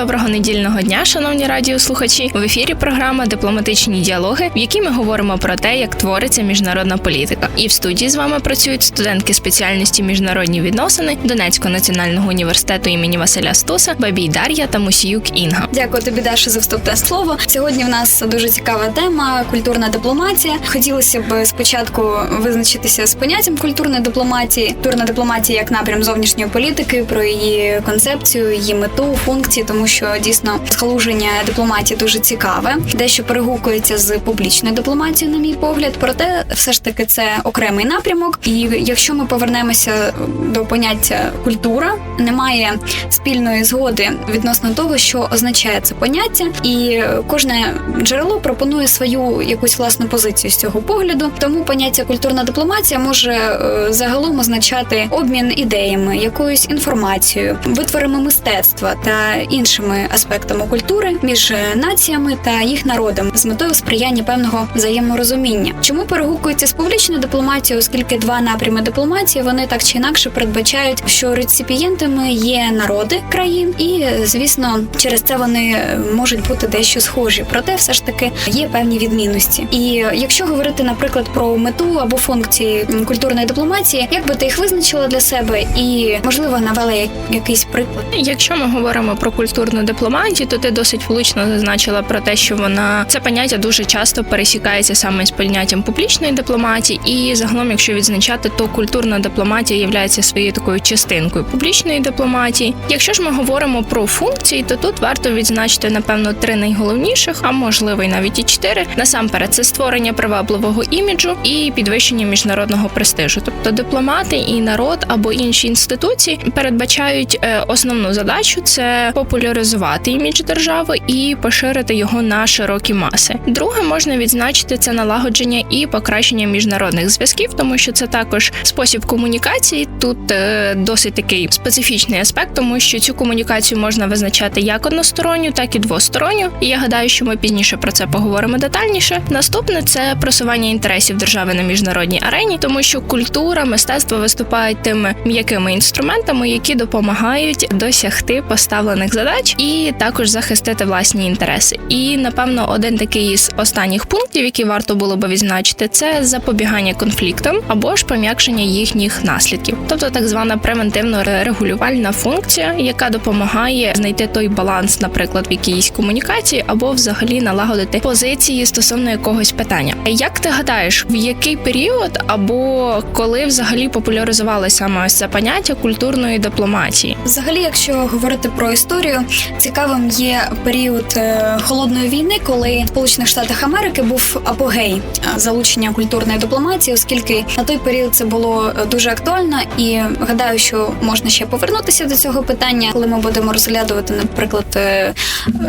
Доброго недільного дня, шановні радіослухачі. В ефірі програма Дипломатичні діалоги, в якій ми говоримо про те, як твориться міжнародна політика. І в студії з вами працюють студентки спеціальності міжнародні відносини Донецького національного університету імені Василя Стуса, Бабій Дар'я та Мусіюк Інга. Дякую тобі, Даша, за вступне слово. Сьогодні в нас дуже цікава тема культурна дипломатія. Хотілося б спочатку визначитися з поняттям культурної дипломатії. Культурна дипломатія як напрям зовнішньої політики, про її концепцію, її мету, функції, тому що дійсно схалуження дипломатії дуже цікаве, дещо перегукується з публічною дипломатією, на мій погляд. Проте, все ж таки, це окремий напрямок. І якщо ми повернемося до поняття культура, немає спільної згоди відносно того, що означає це поняття, і кожне джерело пропонує свою якусь власну позицію з цього погляду. Тому поняття культурна дипломатія може е, загалом означати обмін ідеями, якоюсь інформацією, витворами мистецтва та іншими аспектами культури між націями та їх народами з метою сприяння певного взаєморозуміння. Чому перегукується з публічною дипломатією, оскільки два напрями дипломатії вони так чи інакше передбачають, що реципієнтами є народи країн, і звісно, через це вони можуть бути дещо схожі. Проте, все ж таки є певні відмінності. І якщо говорити, наприклад, про мету або функції культурної дипломатії, як би ти їх визначила для себе, і можливо навела якийсь приклад. Якщо ми говоримо про культурну дипломатію, то ти досить влучно зазначила про те, що вона це поняття дуже часто пересікається саме з поняттям публічної дипломатії, і загалом, якщо відзначати, то культурна дипломатія є своєю такою частинкою публічної дипломатії. Якщо ж ми говоримо про функції, то тут варто відзначити напевно три найголовніших, а можливо й навіть і чотири. Насамперед, це створення привабливого іміджу і підвищення міжнародного престижу. Тобто дипломати і народ або інші інституції передбачають е, основну задачу це популяризувати імідж держави і поширити його на широкі маси. Друге можна відзначити це налагодження і покращення міжнародних зв'язків, тому що це також спосіб комунікації. Тут е, досить такий специфічний аспект, тому що цю комунікацію можна визначати як односторонню, так і двосторонню. І я гадаю, що ми пізніше про це поговоримо детальніше. Наступне це просування інтересів держави на міжнародній арені, тому що культура, мистецтво виступають тими м'якими інструментами, які допомагають досягти поставлених задач і також захистити власні інтереси. І напевно, один такий із останніх пунктів, який варто було би відзначити, це запобігання конфліктам або ж пом'якшення їхніх наслідків, тобто так звана превентивно-регулювальна функція, яка допомагає знайти той баланс, наприклад, в якійсь комунікації, або взагалі налагодити позиції стосовно якогось питання. Як ти гадаєш, в який період або коли взагалі популяризувалося саме ось це поняття культурної дипломатії? Взагалі, якщо говорити про історію, цікавим є період е, холодної війни, коли в Сполучених Штатах Америки був апогей е, залучення культурної дипломатії, оскільки на той період це було е, дуже актуально, і гадаю, що можна ще повернутися до цього питання, коли ми будемо розглядувати, наприклад,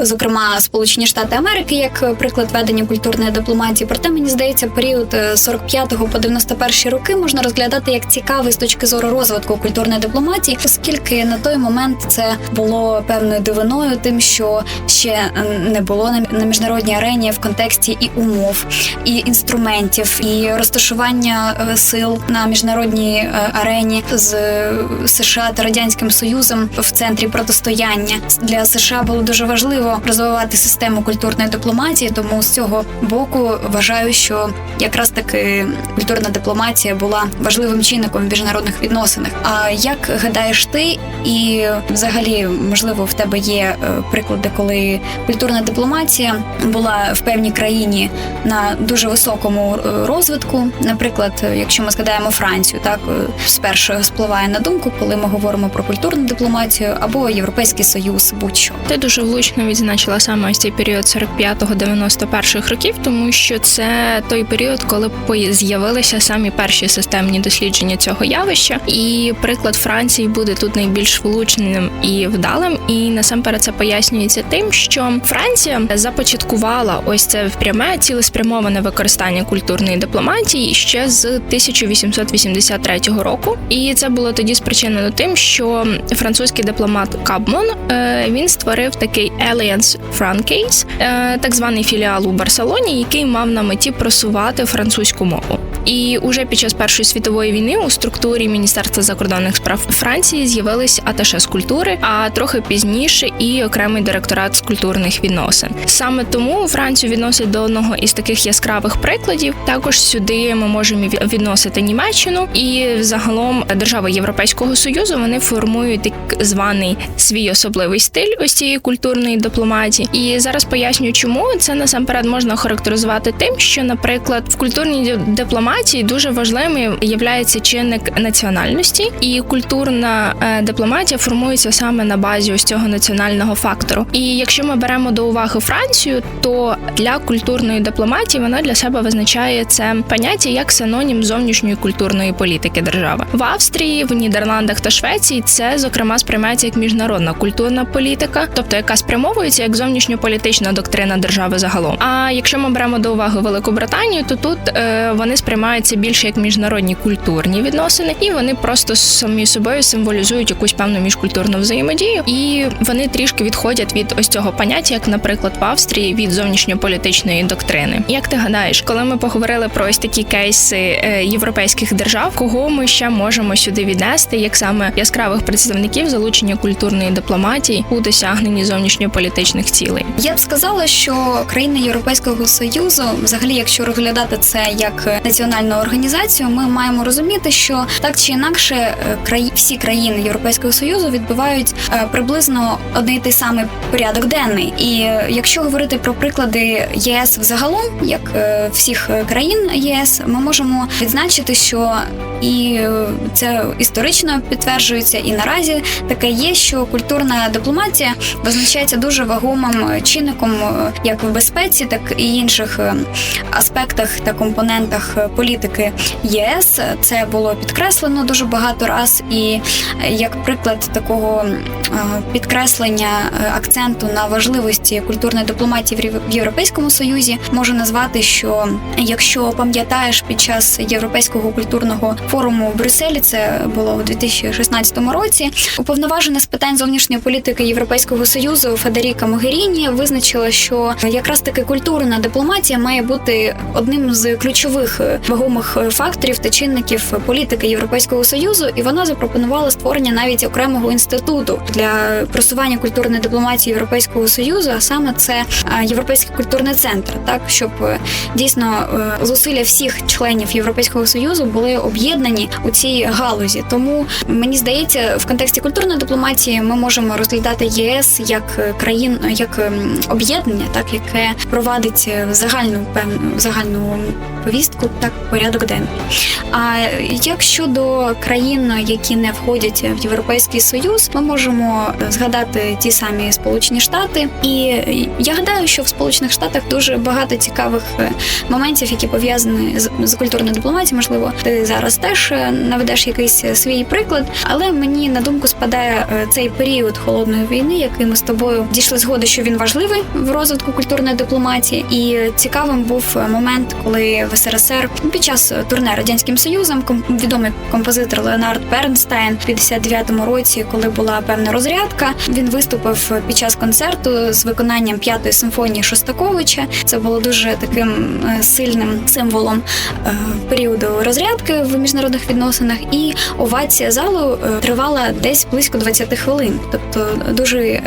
зокрема Сполучені Штати Америки як приклад ведення культурної дипломатії. Проте мені здається, період е, 45 по 91 роки можна розглядати як цікавий з точки зору розвитку культурної дипломатії, оскільки на той момент це було певною дивиною, тим, що ще не було на- на міжнародній арені в контексті і умов, і інструментів, і розташування е, сил на міжнародній е, арені з е, США та радянським союзом в центрі протистояння для США було дуже важливо розвивати систему культурної дипломатії. Тому з цього боку вважаю, що якраз таки культурна дипломатія була важливим чинником в міжнародних відносинах. А як гадаєш ти, і взагалі можливо в тебе є е, приклади, коли культурна дипломатія була в певній країні на дуже високому е, розвитку? Наприклад, е, якщо ми згадаємо Францію, так спершу спливає на думку, коли ми говоримо про культурну дипломатію або Європейський Союз, будь-що. Ти дуже влучно відзначила саме ось цей період 45-91 років, тому що це той період, коли з'явилися самі перші системні дослідження цього явища. І приклад Франції буде тут найбільш влучним і вдалим. І насамперед насамперед це пояснюється тим, що Франція започаткувала ось це пряме цілеспрямоване використання культурної дипломатії ще з 1883 року. І це було тоді спричинено тим, що французький дипломат Кабмон е, він створив такий Alliance Francaise, е, так званий філіал у Барселоні, який мав на меті просувати французьку мову. І уже під час Першої світової війни у структурі Міністерства закордонних справ Франції з'явились аташе з культури, а трохи пізніше і окремий директорат з культурних відносин. Саме тому Францію відносять до одного із таких яскравих прикладів. Також сюди ми можемо відносити Німеччину і загалом держави Європейського союзу вони формують так званий свій особливий стиль ось цієї культурної дипломатії. І зараз поясню, чому це насамперед можна характеризувати тим, що, наприклад, в культурній ді- дипломатії дуже важливим є чинник національності, і культурна е, дипломатія формується саме на базі ось цього національного фактору. І якщо ми беремо до уваги Францію, то для культурної дипломатії вона для себе визначає це поняття як синонім зовнішньої культурної політики держави. В Австрії, в Нідерландах та Швеції це зокрема сприймається як міжнародна культурна політика, тобто яка спрямовується як зовнішньополітична доктрина держави загалом. А якщо ми беремо до уваги Велику Британію, то тут е, вони сприймаються більше як міжнародні культурні відносини, і вони просто самі собою символізують якусь певну міжкультурну взаємодію, і вони трішки відходять від ось цього поняття, як, наприклад, в Австрії від зовнішньополітичної доктрини. Як ти гадаєш, коли ми поговорили про ось такі кейси е, європейських держав, кого ми ще можемо сюди віднести, як саме яскравих представників залучення культурної дипломатії у досягненні зовнішньополітичних цілей? Я б сказала, що країни Європейського союзу, взагалі, якщо розглядати це як національну організацію, ми маємо розуміти, що так чи інакше е, краї всі країни Європейського союзу відбувають е, приблизно один і той самий порядок денний. І е, якщо говорити про приклади ЄС взагалом, як всіх країн ЄС, ми можемо відзначити, що і це історично підтверджується, і наразі таке є, що культурна дипломатія визначається дуже вагомим чинником як в безпеці, так і інших аспектах та компонентах політики єС. Це було підкреслено дуже багато раз, і е, як приклад такого е, підкреслення е, акценту на важливості культурної дипломатії в Європейському Союзі можу назвати, що якщо пам'ятаєш під час європейського культурного форуму в Брюсселі, це було у 2016 році. Уповноважена з питань зовнішньої політики Європейського союзу Федеріка Могеріні визначила, що якраз таки культурна дипломатія має бути одним з ключових вагомих е, факторів та чинників політики Європейського союзу, і вона запропонувала створення навіть окремого інституту для просування культурної дипломатії Європейського союзу, а саме це е, Європейський культурний центр, так щоб е, дійсно е, зусилля всіх членів Європейського союзу були об'єднані у цій галузі. Тому мені здається, в контексті культурної дипломатії ми можемо розглядати єС як е, країн, як об'єднання, так яке провадить е, загальну певну загальну повістку, так порядок денний. А як щодо країн, які не входять в Європейський Союз, ми можемо е, згадати ті самі Сполучені Штати, і я гадаю, що в Сполучених Штатах дуже багато цікавих е, моментів, які пов'язані з, культурною дипломатією. Можливо, ти зараз теж е, наведеш якийсь свій приклад, але мені на думку спадає цей період холодної війни, який ми з тобою дійшли згоди, що він важливий в розвитку культурної дипломатії. І цікавим був момент, коли в СРСР під час е, турне радянським союзом відомий композитор Леонард Бернстайн в 59-му році, коли була певна розрядка, він виступив під час концерту з виконанням п'ятої симфонії Шостаковича. Це було дуже таким е, сильним символом е, періоду розрядки в міжнародних відносинах, і овація залу тривала десь близько 20 хвилин. Тобто дуже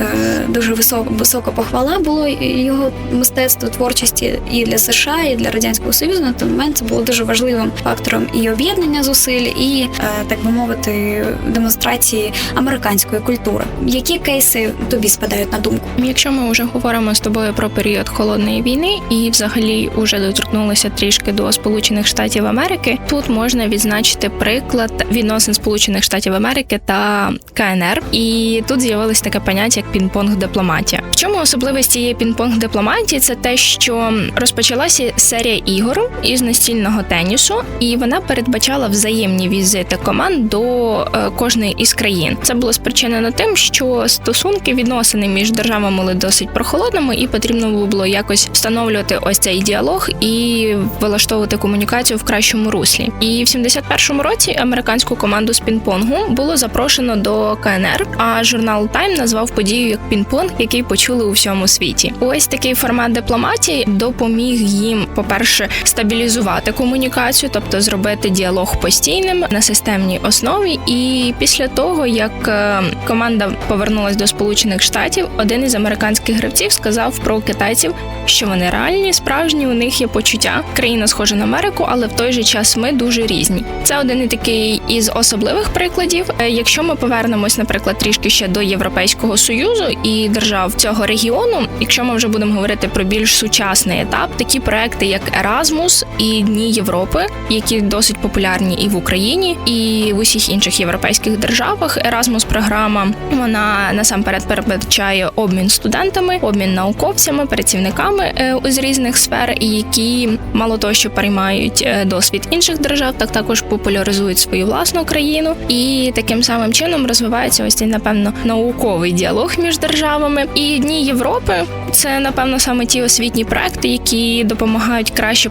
дуже висока висока похвала було його мистецтву творчості і для США, і для радянського союзу. Той момент це було дуже важливим фактором і об'єднання зусиль, і е, так би мовити, демонстрації американської культури. Які кейси тобі спадають на думку? Якщо ми вже говоримо з тобою про період холодної війни і взагалі вже доторкнулися трішки до Сполучених Штатів Америки, тут можна відзначити приклад відносин Сполучених Штатів Америки та КНР. І тут з'явилось таке поняття як пінг-понг дипломатія. В чому особливість цієї пінг-понг дипломатії? Це те, що розпочалася серія ігор із настільного тенісу, і вона передбачала взаємні візити команд до е, кожної із країн. Це було спричинено тим, що стосунки відносини між державами були досить прохолодними, і потрібно було якось встановлювати ось цей діалог і вилаштовувати комунікацію в кращому руслі. І в 71-му році американську команду з пінг-понгу було запрошено до КНР. А журнал Time назвав подію як пінг-понг, який почули у всьому світі. Ось такий формат дипломатії допоміг їм, по-перше, стабілізувати комунікацію, тобто зробити діалог постійним на системній основі. І після того, як е, команда повернулась до Сполучених Штатів, один із американських гравців сказав про китайців, що вони реальні, справжні, у них є почуття. Країна схожа на Америку, але в той же час ми дуже різні. Це один і такий із особливих прикладів. Е, Якщо ми повернемось, наприклад, трішки ще до Європейського союзу і держав цього регіону, якщо ми вже будемо говорити про більш сучасний етап, такі проекти, як Erasmus і Дні Європи, які досить популярні і в Україні, і в усіх інших європейських державах. Erasmus програма вона насамперед передбачає обмін студентами, обмін науковцями, працівниками е, з різних сфер, які мало того, що переймають е, досвід інших держав, так також популяризують свою власну країну, і таким самим чином розвивається ось цей напевно науковий діалог між державами. І дні Європи це напевно саме ті освітні проекти, які допомагають краще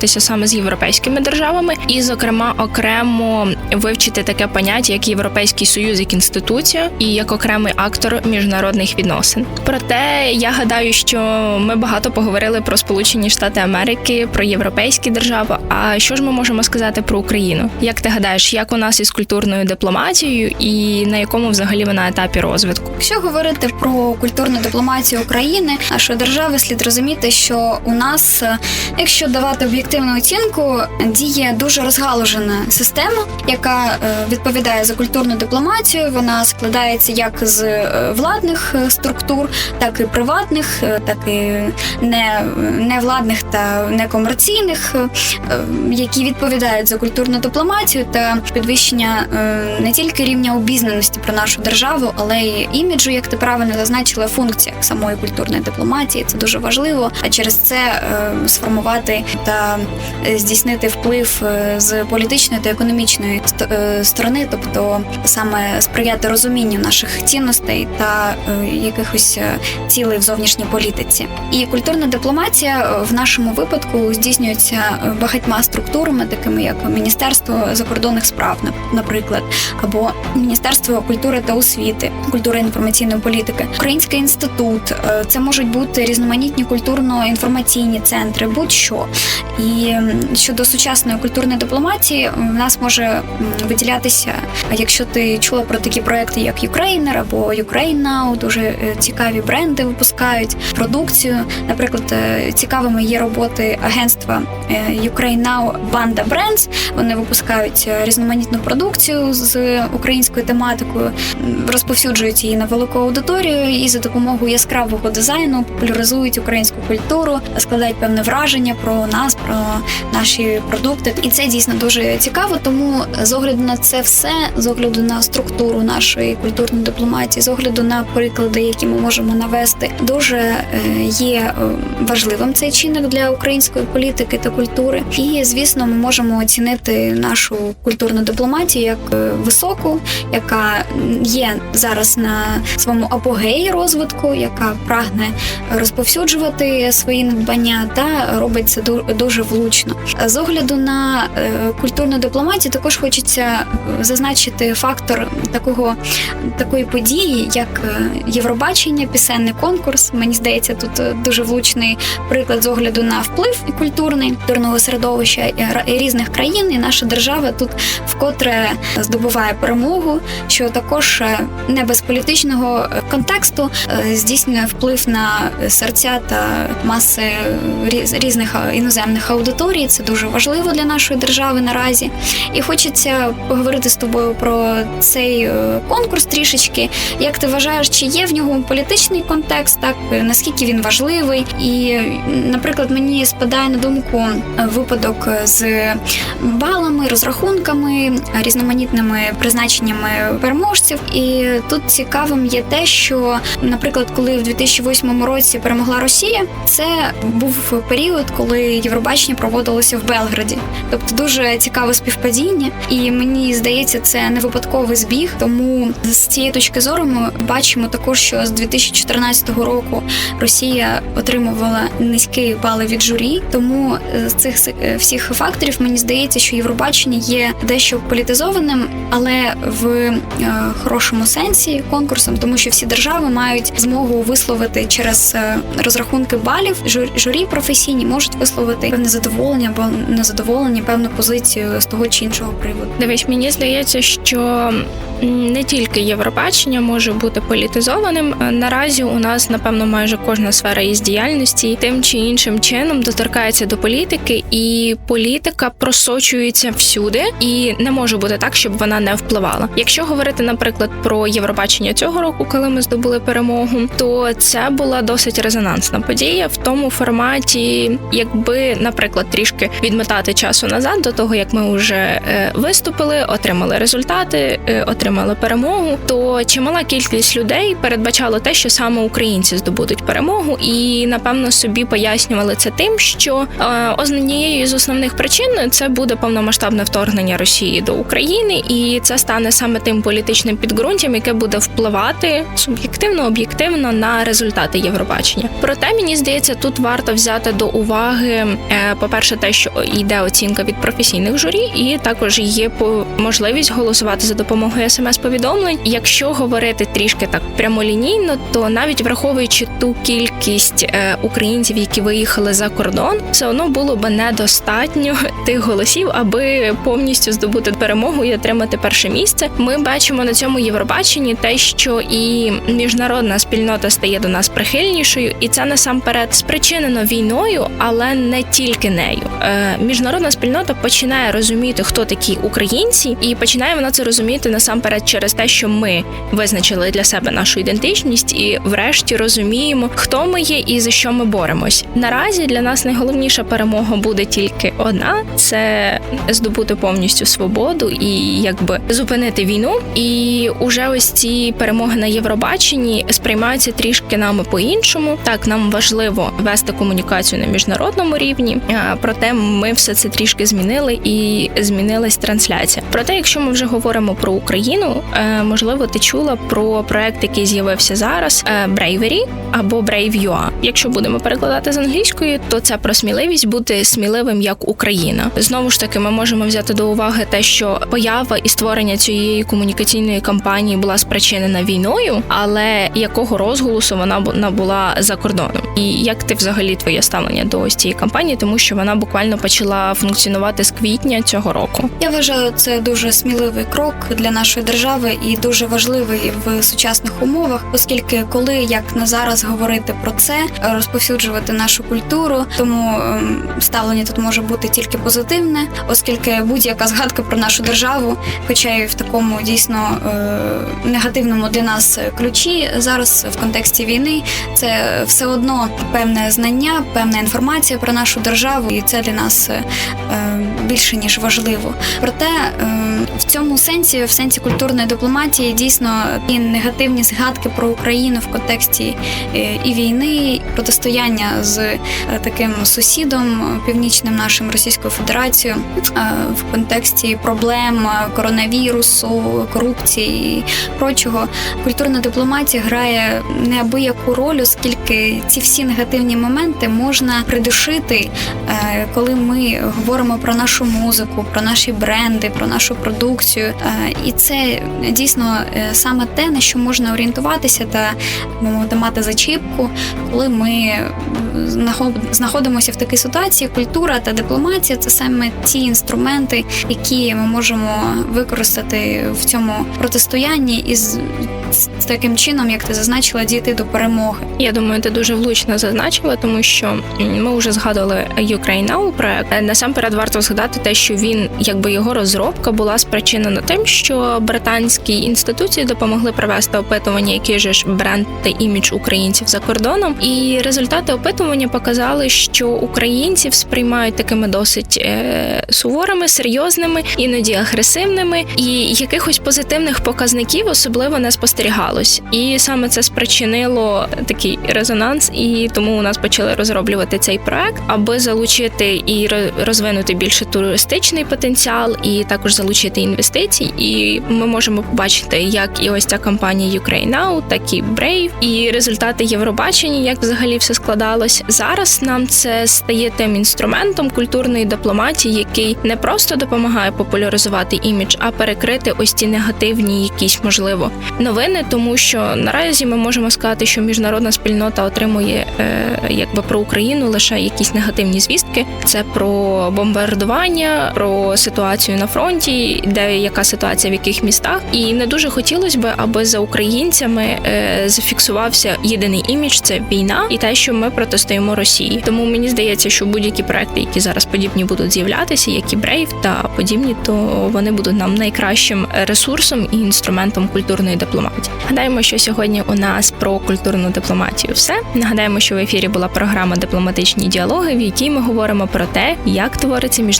познайомитися саме з європейськими державами, і, зокрема, окремо вивчити таке поняття, як Європейський Союз як інституція і як окремий актор міжнародних відносин. Проте я гадаю, що ми багато поговорили про Сполучені Штати Америки, про європейські держави. А що ж ми можемо сказати про Україну? Як ти гадаєш, як у нас із культурною дипломатією, і на якому взагалі вона етапі розвитку? Якщо говорити про культурну дипломатію України, нашої держави, слід розуміти, що у нас, е, якщо давати об'єктивну оцінку, діє дуже розгалужена система, яка е, відповідає за культурну дипломатію. Вона складається як з е, владних е, структур, так і приватних, так і не, невладних та некомерційних, які відповідають за культурну дипломатію та підвищення не тільки рівня обізнаності про нашу державу, але й іміджу, як ти правильно зазначила, функція самої культурної дипломатії. Це дуже важливо. А через це сформувати та здійснити вплив е, з політичної та економічної е, сторони, тобто саме сприяти розумінню наших цінностей та е, якихось е, цілей в зовнішній політиці. І культурна дипломатія е, в нашому випадку здійснюється е, багатьма структурами, такими як Міністерство закордонних справ, наприклад, або Міністерство культури та освіти, культури інформаційної політики, Український інститут. е, Це можуть бути різноманітні культурно-інформаційні центри, будь-що. І щодо сучасної культурної дипломатії, в нас може виділятися, якщо ти чула про такі проекти, як Ukrainer або Ukraine Now, дуже е, цікаві бренди випускають продукцію. Наприклад, е, цікавими є роботи агентства Ukraine Now Banda Brands. Вони випускають е, різноманітну продукцію з українською тематикою, розповсюджують її на велику аудиторію і за допомогою яскравого дизайну популяризують українську культуру, складають певне враження про нас, про наші продукти. І це дійсно дуже цікаво. Тому з огляду на це все, з огляду на структуру нашої культурної дипломатії, з огляду на приклади, які ми можемо навести, дуже е, є е, важливим цей чинник для української політики та культури. І звісно, ми можемо оцінити нашу культурну дипломатію як е, високу, яка є зараз на своєму апогеї розвитку, яка прагне розповсюджувати свої надбання та робить це ду- дуже влучно. З огляду на е, культурну дипломатію, також хочеться е, зазначити фактор такого такої події, як е, Євробачення, пісенний конкурс. Мені здається, тут дуже влучний приклад з огляду на вплив культурний культурного середовища і різних країн, і наша держава тут вкотре здобуває перемогу, що також не без політичного контексту здійснює вплив на серця та маси різ- різних іноземних аудиторій. Це дуже важливо для нашої держави наразі. І хочеться поговорити з тобою про цей е, конкурс трішечки. Як ти вважаєш, чи є в нього політичний контекст, так е, наскільки він важливий? І, наприклад, мені спадає на думку е, випадок з балами, розрахунками, різноманітними призначеннями переможців. І тут цікавим є те, що, наприклад, коли в 2008 році перемогла Росія, це був період, коли Євробачення проводилось відбулося в Белграді. Тобто дуже цікаве співпадіння, і мені здається, це не випадковий збіг. Тому з цієї точки зору ми бачимо також, що з 2014 року Росія отримувала низькі бали від журі. Тому з цих е, всіх факторів мені здається, що Євробачення є дещо політизованим, але в е, хорошому сенсі конкурсом, тому що всі держави мають змогу висловити через е, розрахунки балів. Жур- Журі професійні можуть висловити певне задоволення або незадоволення, певну позицію з того чи іншого приводу. Дивись, мені здається, що не тільки Євробачення може бути політизованим. Е, Наразі у нас, напевно, майже кожна сфера із діяльності тим чи іншим чином доторкається до політики, і політика просочується всюди, і не може бути так, щоб вона не впливала. Якщо говорити, наприклад, про Євробачення цього року, коли ми здобули перемогу, то це була досить резонансна подія в тому форматі, якби, наприклад, трішки відмотати часу назад до того, як ми вже е, виступили, отримали результати, е, отримали перемогу, то чимала кількість людей передбачало те, що саме українці здобудуть перемогу, і напевно собі пояснювали це тим, що е, однією з основних причин це буде повномасштабне вторгнення Росії до України, і це стане саме тим політичним підґрунтям, яке буде впливати суб'єктивно, об'єктивно на результати Євробачення. Проте мені здається, тут варто взяти до уваги, по-перше, те, що йде оцінка від професійних журі, і також є можливість голосувати за допомогою смс-повідомлень. Якщо говорити трішки так прямолінійно, то навіть враховуючи ту кількість е, українців, які виїхали за кордон, все одно було би недостатньо тих голосів, аби повністю здобути перемогу і отримати перше місце. Ми бачимо на цьому Євробаченні те, що і міжнародна спільнота стає до нас прихильнішою, і це насамперед спричинено війною, але не тільки нею. Е, міжнародна спільнота починає розуміти, хто такі українці, і починає вона це розуміти насамперед через те, що ми визначили для себе нашу ідентичність, і врешті розуміємо, хто ми є і за що ми боремось. Наразі для нас найголовніша перемога буде тільки одна: це здобути повністю свободу і якби зупинити війну. І уже ось ці перемоги на Євробаченні сприймаються трішки нами по-іншому. Так, нам важливо вести комунікацію на міжнародному рівні. Проте ми все це трішки змінили і змінилась трансляція. Проте, якщо ми вже говоримо про Україну, е, можливо, ти чула про проект, який з'явився зараз е, Bravery або Brave.ua. Якщо будемо перекладати з англійської, то це про сміливість бути сміливим як Україна. Знову ж таки, ми можемо взяти до уваги те, що поява і створення цієї комунікаційної кампанії була спричинена війною, але якого розголосу вона бу- вона була за кордоном. І як ти взагалі твоє ставлення до ось цієї кампанії, тому що вона буквально почала функціонувати з квітня цього року. Я вважаю, це дуже сміливий крок для нашої держави і дуже важливий в сучасних умовах, оскільки коли як на зараз говорити про це, розповсюджувати нашу культуру, тому ем, ставлення тут може бути тільки позитивне, оскільки будь-яка згадка про нашу державу, хоча й в такому дійсно е, негативному для нас ключі зараз в контексті війни, це все одно певне знання, певна інформація про нашу державу, і це для нас е, більше ніж важливо. Проте е, в цьому сенсі, в сенсі культурної дипломатії, дійсно і негативні згадки про Україну в контексті е, і війни, і протистояння з е, таким сусідом північним нашим Російською Федерацією е, в контексті проблем коронавірусу, корупції і прочого. Культурна дипломатія грає неабияку роль, оскільки ці всі негативні моменти можна придушити, коли ми говоримо про нашу музику, про наші бренди, про нашу продукцію. Е, І це дійсно е, саме те, на що можна орієнтуватися та ну, мати зачіпку, коли ми знаходимося в такій ситуації. Культура та дипломатія це саме ті інструменти, які ми можемо використати в цьому протистоянні і з, таким чином, як ти зазначила, дійти до перемоги. Я думаю, ти дуже влучно зазначила, тому що ми вже згадували Ukraine Now проект. Насамперед варто згадати те, що він, якби його розробка була спричинено тим, що британські інституції допомогли провести опитування, який же ж бренд та імідж українців за кордоном. І результати опитування показали, що українців сприймають такими досить е, суворими, серйозними, іноді агресивними, і якихось позитивних показників особливо не спостерігалось. І саме це спричинило такий резонанс, і тому у нас почали розроблювати цей проект, аби залучити і ро- розвинути більше туристичний потенціал, і також залучити інвестицій. І ми можемо побачити, як і ось ця компанія Ukraine Now, так і Brave, і результати Євробачення, як взагалі все складалось. Зараз нам це стає тим інструментом культурної дипломатії, який не просто допомагає популяризувати імідж, а перекрити ось ці негативні, якісь можливо новини, тому що наразі ми можемо сказати, що міжнародна спільнота отримує е, якби про Україну лише якісь негативні звістки. Це про бомбардування, про ситуацію на фронті, де яка ситуація в яких містах. І не дуже хотілося би, аби за українцями е, зафіксувався єдиний імідж це війна і те, що ми протистоїмо Росії. Тому мені здається, що будь-які проекти, які зараз подібні будуть з'являтися, як і Brave та подібні, то вони будуть нам найкращим ресурсом і інструментом культурної дипломатії. Гадаємо, що сьогодні у нас про культурну дипломатію все. Нагадаємо, що в ефірі була програма Дипломатичні діалоги, в якій ми говоримо про те, як твориться